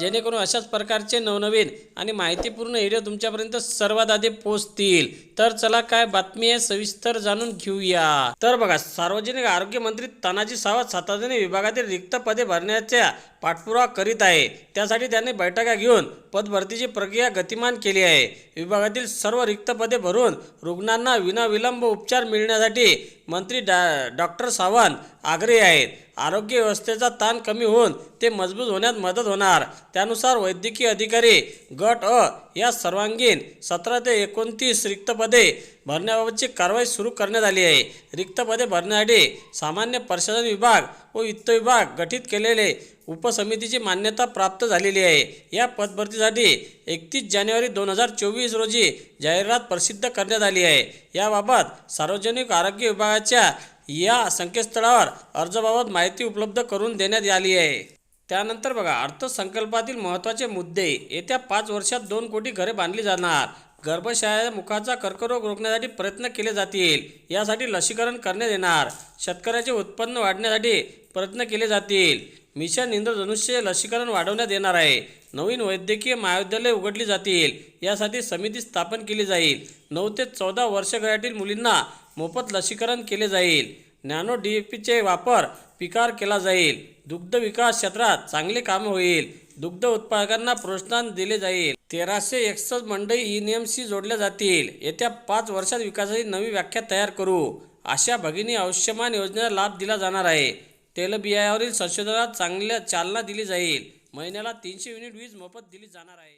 जेणेकरून अशाच प्रकारचे नवनवीन आणि माहितीपूर्ण व्हिडिओ तुमच्यापर्यंत सर्वात आधी पोहोचतील. तर चला काय बातमी आहे सविस्तर जाणून घेऊया. तर बघा सार्वजनिक आरोग्य मंत्री तानाजी सावंत सातत्याने विभागातील रिक्त पदे भरण्याच्या पाठपुरावा करीत आहे. त्यासाठी त्यांनी बैठका घेऊन पदभरतीची प्रक्रिया गतिमान केली आहे. विभागातील सर्व रिक्त पदे भरून रुग्णांना विनाविलंब उपचार मिळण्यासाठी मंत्री डा डॉक्टर सावंत आग्रही आहेत. आरोग्य व्यवस्थेचा ताण कमी होऊन ते मजबूत होण्यात मदत होणार. त्यानुसार वैद्यकीय अधिकारी गट अ या सर्वांगीण सतरा ते एकोणतीस रिक्त पदे भरण्याबाबतची कारवाई सुरू करण्यात आली आहे. रिक्त पदे भरण्यासाठी सामान्य प्रशासन विभाग व वित्त विभाग गठीत केलेले उपसमितीची मान्यता प्राप्त झालेली आहे. या पदभरतीसाठी एकतीस जानेवारी दोन हजार चोवीस रोजी जाहिरात प्रसिद्ध करण्यात आली आहे. याबाबत सार्वजनिक आरोग्य विभागाच्या या संकेतस्थळावर अर्जाबाबत माहिती उपलब्ध करून देण्यात आली आहे. त्यानंतर बघा अर्थसंकल्पातील महत्त्वाचे मुद्दे. येत्या पाच वर्षात दोन कोटी घरे बांधली जाणार. गर्भशया मुखाचा कर्करोग रोखण्यासाठी प्रयत्न केले जातील. यासाठी लसीकरण करण्यात येणार. शेतकऱ्याचे उत्पन्न वाढण्यासाठी प्रयत्न केले जातील. मिशन इंद्रधनुष्य लसीकरण वाढवण्यात येणार आहे. नवीन वैद्यकीय महाविद्यालय उघडली जातील. यासाठी समिती स्थापन केली जाईल. नऊ ते चौदा वर्षगयातील मुलींना मोफत लसीकरण केले जाईल. नॅनो डी ए पीचे वापर पिकार केला जाईल. दुग्ध विकास क्षेत्रात चांगले काम होईल. दुग्ध उत्पादकांना प्रोत्साहन दिले जाईल. तेराशे एकसष्ट मंडई ई एम सी जोडल्या जातील. येत्या पाच वर्षात विकासाची नवी व्याख्या तयार करू. अशा भगिनी आयुष्यमान योजनेला लाभ दिला जाणार आहे. तेलबियावरील संशोधनात चांगल्या चालना दिली जाईल. महिन्याला तीनशे युनिट वीज मोफत दिली जाणार आहे.